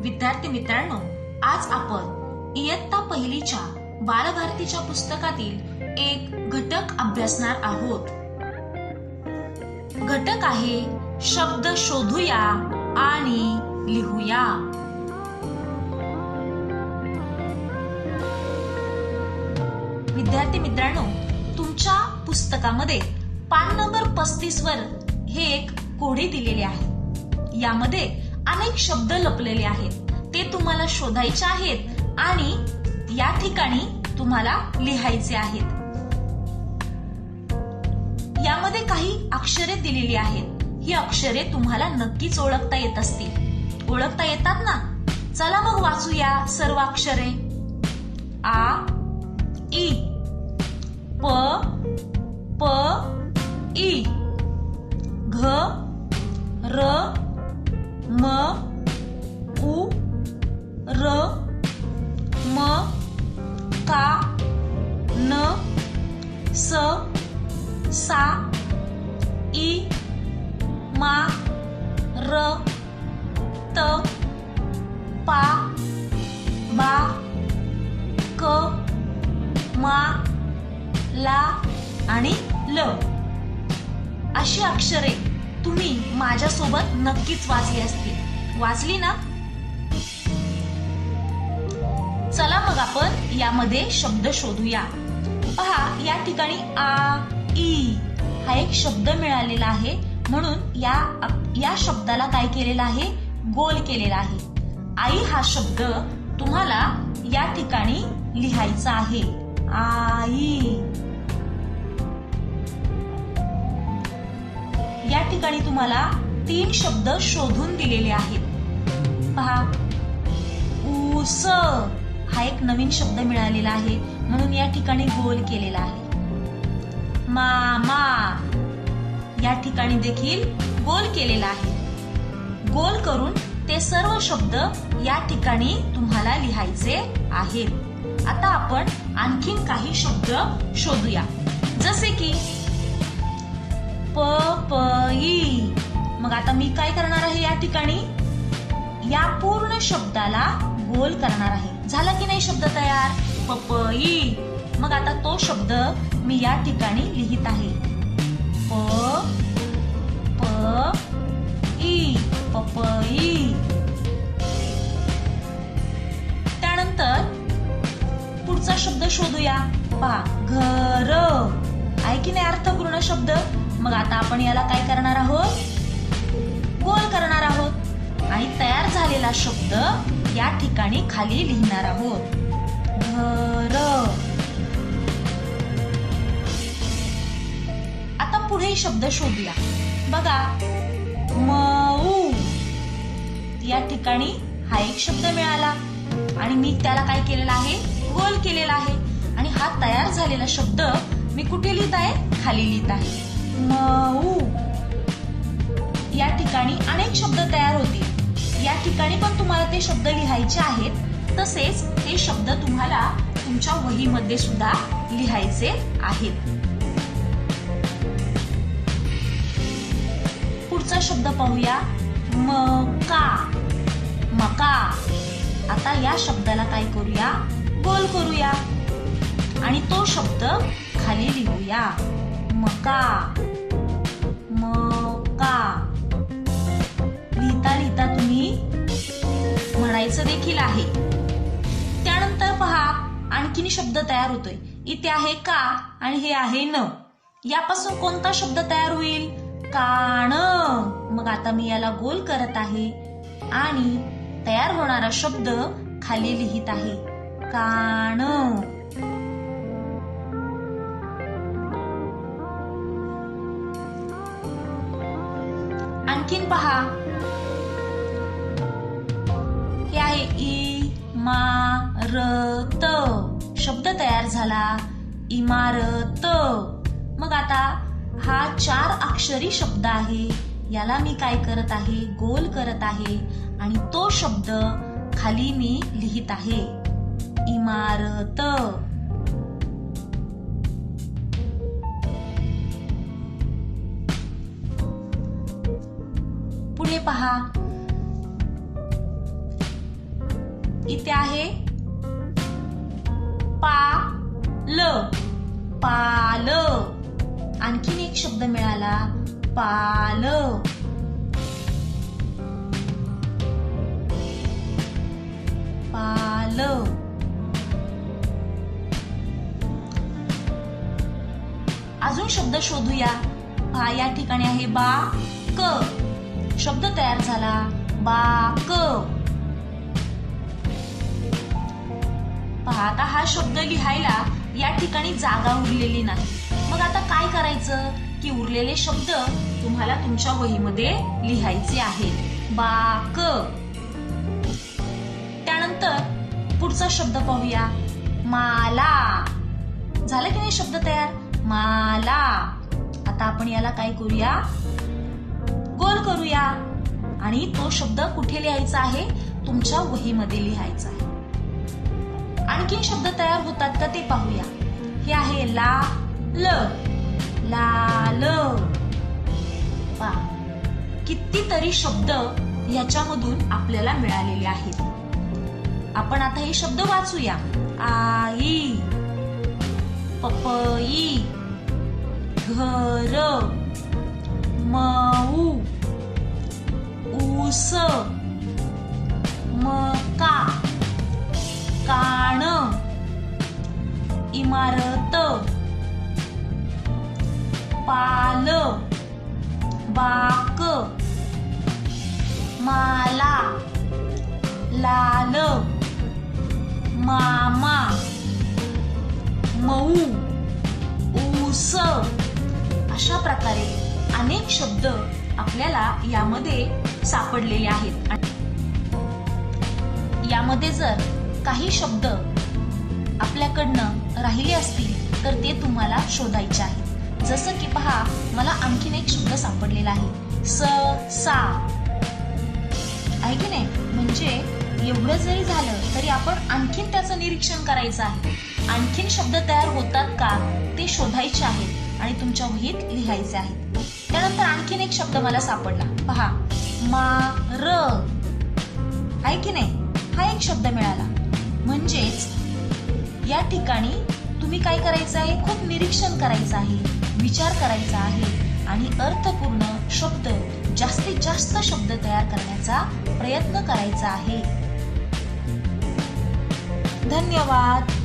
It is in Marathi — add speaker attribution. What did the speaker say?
Speaker 1: विद्यार्थी मित्रांनो आज आपण इयत्ता पहिलीच्या बालभारतीच्या पुस्तकातील एक घटक अभ्यासणार आहोत. घटक आहे शब्द शोधूया आणि लिहूया. विद्यार्थी मित्रांनो तुमच्या पुस्तकामध्ये पान नंबर पस्तीस वर हे एक कोडी दिलेले आहे. यामध्ये अनेक शब्द लपलेले आहेत. ते तुम्हाला शोधायचे आहेत आणि या ठिकाणी तुम्हाला लिहायचे आहेत. यामध्ये काही अक्षरे दिलेली आहेत. ही अक्षरे तुम्हाला नक्कीच ओळखता येत असतील. ओळखता येतात ना? चला मग वाचूया सर्व अक्षरे. आ ई प प ई घ र म उ र म का न स सा ई मा र त पा बा क मा ला आणि ल अशी अक्षरे. तुम्ही माझ्यासोबत नक्कीच वाचली असती वाचली ना? चला मग आपण यामध्ये शब्द शोधूया. पहा या ठिकाणी आ ई हा एक शब्द मिळालेला आहे. म्हणून या या शब्दाला काय केलेला आहे? गोल केलेला आहे. आई हा शब्द तुम्हाला या ठिकाणी लिहायचा आहे. आई. ठिकाणी तुम्हाला तीन शब्द शोधून दिलेले आहेत. पहा. ऊस. हा एक नवीन शब्द मिळालेला आहे. म्हणून या ठिकाणी गोल केलेला आहे. मामा. या ठिकाणी देखील गोल केलेला आहे. गोल करून ते सर्व शब्द या ठिकाणी तुम्हाला लिहायचे आहेत. आता आपण आणखीन काही शब्द शोधूया. जसे की प प ई मग आता मी काय करणार आहे या ठिकाणी? या पूर्ण शब्दाला गोल करणार आहे. झाला की नाही शब्द तयार? पपई मग आता तो शब्द मी या ठिकाणी लिहित आहे. प प ई पपई त्यानंतर पुढचा शब्द शोधूया. पहा घर आहे की नाही अर्थपूर्ण शब्द? मग आता आपण याला काय करणार आहोत? गोल करणार आहोत. आणि तयार झालेला शब्द या ठिकाणी खाली लिहिणार आहोत. घर आता पुढे शब्द शोधूया. बघा. मऊ. या ठिकाणी हा एक शब्द मिळाला. आणि मी त्याला काय केलेला आहे? गोल केलेला आहे. आणि हा तयार झालेला शब्द मी कुठे लिहित आहे? खाली लिहित आहे. मऊ. या ठिकाणी अनेक शब्द तयार होतील. या ठिकाणी पण तुम्हाला ते शब्द लिहायचे आहेत. तसेच ते शब्द तुम्हाला तुमच्या वहीमध्ये सुद्धा लिहायचे आहेत. पुढचा शब्द पाहूया. मका. मका. आता या शब्दाला काय करूया? गोल करूया. आणि तो शब्द खाली लिहूया. मका. मका. लिहिता लिहिता तुम्ही म्हणायचं देखील आहे. त्यानंतर पहा आणखीन शब्द तयार होतोय. इथे आहे का आणि हे आहे न. यापासून कोणता शब्द तयार होईल? काण. मग आता मी याला गोल करत आहे आणि तयार होणारा शब्द खाली लिहित आहे. काण. आणखीन पहा. हे आहे इमारत शब्द तयार झाला. इमारत. मग आता हा चार अक्षरी शब्द आहे. याला मी काय करत आहे? गोल करत आहे. आणि तो शब्द खाली मी लिहित आहे. इमारत. पुढे पहा. इथे आहे पा ल पाल. आणखीन एक शब्द मिळाला. पाल. पाल. अजून शब्द शोधूया. पहा या ठिकाणी आहे बा क शब्द तयार झाला. बाक पाहता आता हा शब्द लिहायला या ठिकाणी जागा उरलेली नाही. मग आता काय करायचं? की उरलेले शब्द तुम्हाला तुमच्या वहीमध्ये लिहायचे आहेत. बाक त्यानंतर पुढचा शब्द पाहूया. माला. झालं की नाही शब्द तयार? माला. आता आपण याला काय करूया? गोल करूया. आणि तो शब्द कुठे लिहायचा आहे? तुमच्या वहीमध्ये लिहायचा आहे. आणखीन शब्द तयार होतात का ते पाहूया. हे आहे ला ल. लाल पा. कितीतरी शब्द याच्यामधून आपल्याला मिळालेले आहेत. आपण आता हे शब्द वाचूया. आई पपई घर म ऊस मका काण इमारत पाल बाक माला लाल मामा मऊ ऊस. अशा प्रकारे अनेक शब्द आपल्याला यामध्ये सापडलेले आहेत. यामध्ये जर काही शब्द आपल्याकडनं राहिले असतील तर ते तुम्हाला शोधायचे आहेत. जसं की पहा मला आणखीन एक शब्द सापडलेला आहे. स सा. आहे की नाही? म्हणजे एवढं जरी झालं तरी आपण आणखीन त्याचं निरीक्षण करायचं आहे. आणखीन शब्द तयार होतात का ते शोधायचे आहेत आणि तुमच्या वहीत लिहायचे आहेत. त्यानंतर आणखीन एक शब्द मला सापडला. पहा मा र. आहे की नाही? हा एक शब्द मिळाला. म्हणजेच या ठिकाणी तुम्ही काय करायचं आहे? खूप निरीक्षण करायचं आहे विचार करायचा आहे आणि अर्थपूर्ण शब्द जास्तीत जास्त शब्द तयार करण्याचा प्रयत्न करायचा आहे. धन्यवाद.